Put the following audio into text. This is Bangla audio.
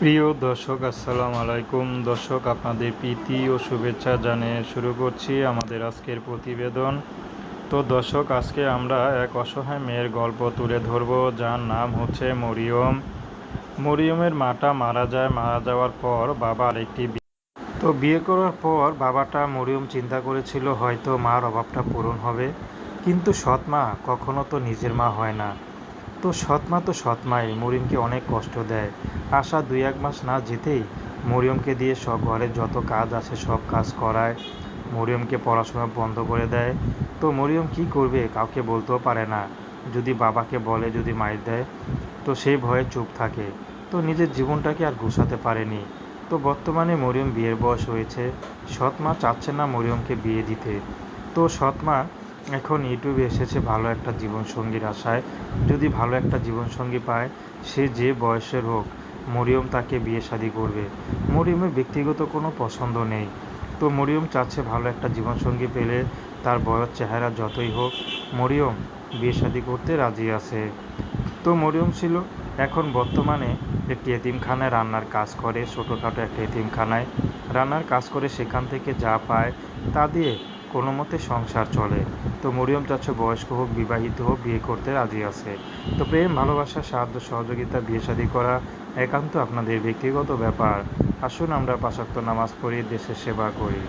প্রিয় দর্শক, আসসালামু আলাইকুম। দর্শক, আপনাদের প্রীতি ও শুভেচ্ছা জানিয়ে শুরু করছি আমাদের আজকের প্রতিবেদন। তো দর্শক, আজকে আমরা এক অসহায় মেয়ের গল্প তুলে ধরব, যার নাম হচ্ছে মরিয়ম। মরিয়মের মাটা মারা যায়, মারা যাওয়ার পর বাবার একটি তো বিয়ে করার পর বাবাটা মরিয়ম চিন্তা করেছিল, হয়তো মার অভাবটা পূরণ হবে। কিন্তু সৎ মা কখনো তো নিজের মা হয় না। তো সৎমা তো সৎমাই মরিয়মকে অনেক কষ্ট দেয়। আশা দুই এক মাস না যেতেই মরিয়মকে দিয়ে সব ঘরের যত কাজ আছে সব কাজ করায়। মরিয়মকে পড়াশোনা বন্ধ করে দেয়। তো মরিয়ম কি করবে কাউকে বলতেও পারে না। যদি বাবাকে বলে, যদি মাইর দেয়, তো সেই ভয়ে চুপ থাকে। তো নিজের জীবনটাকে আর গুছাতে পারেনি। তো বর্তমানে মরিয়ম বিয়ের বয়স হয়েছে। সৎমা চাচ্ছে না মরিয়মকে বিয়ে দিতে। তো সৎমা এখন ইউটিউবে এসেছে ভালো একটা জীবনসঙ্গীর আশায়। যদি ভালো একটা জীবনসঙ্গী পায়, সে যে বয়সের হোক, মরিয়ম তাকে বিয়ে শাদী করবে। মরিয়মের ব্যক্তিগত কোনো পছন্দ নেই। তো মরিয়ম চাচ্ছে ভালো একটা জীবনসঙ্গী পেলে তার বয়স, চেহারা যতই হোক, মরিয়ম বিয়ে শাদী করতে রাজি আছে। তো মরিয়ম ছিল এখন বর্তমানে একটি এতিমখানায় রান্নার কাজ করে, ছোটোখাটো একটা এতিমখানায়। রান্নার কাজ করে সেখান থেকে যা পায় তা দিয়ে কোনো মতে সংসার চলে। তো মরিয়ম চাচ্ছে বয়স্ক হোক, বিবাহিত হোক, বিয়ে করতে রাজি আছে। তো প্রেম, ভালোবাসা, সাহায্য, সহযোগিতা, বিয়ে শাদী করা একান্ত আপনাদের ব্যক্তিগত ব্যাপার। আসুন আমরা পাশাক্ত নামাজ পড়ি, দেশের সেবা করি।